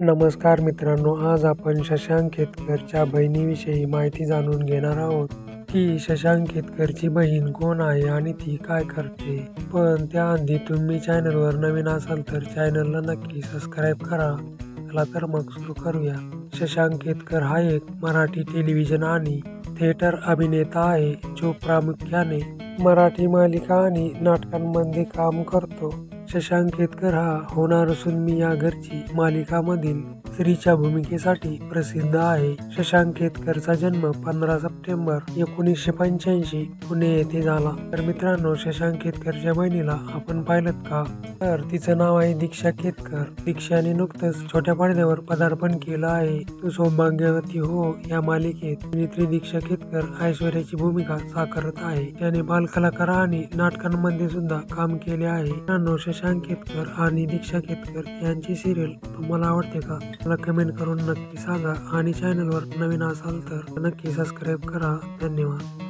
नमस्कार मित्रांनो आज आपण शशांक केतकरच्या बहिणीविषयी माहिती जाणून घेणार आहोत. की शशांक केतकरची बहीण कोण आहे आणि ती काय करते? पण त्याआधी तुम्ही चॅनलवर नवीन असाल तर चॅनलला नक्की सबस्क्राईब करा. चला तर मग सुरू करूया. शशांक केतकर हा एक मराठी टेलिव्हिजन आणि थिएटर अभिनेता आहे जो प्रामुख्याने मराठी मालिका आणि नाटकांमध्ये काम करतो. शशांक केतकर हा होणार असून मी या घरची मालिकामधील स्त्रीच्या भूमिकेसाठी प्रसिद्ध आहे. शशांक केतकरचा जन्म पंधरा सप्टेंबर एकोणीसशे पंच्याऐंशी पुणे येथे झाला. तर मित्रांनो शशांक केतकरच्या बहिणीला आपण पाहिलं का? तर तिचं नाव आहे दीक्षा केतकर दीक्षाने नुकतंच छोट्या पडद्यावर पदार्पण केलं आहे. तू सौभाग्यवती हो या मालिकेत अभिनेत्री दीक्षा केतकर ऐश्वर्याची भूमिका साकारत आहे. त्याने बालकलाकार आणि नाटकांमध्ये सुद्धा काम केले आहे. मित्रांनो शशांक केतकर आणि दीक्षा केतकर यांची सिरियल तुम्हाला आवडते का? मला कमेंट करून नक्की सांगा आणि चॅनलवर नवीन असाल तर नक्की सबस्क्राईब करा. धन्यवाद.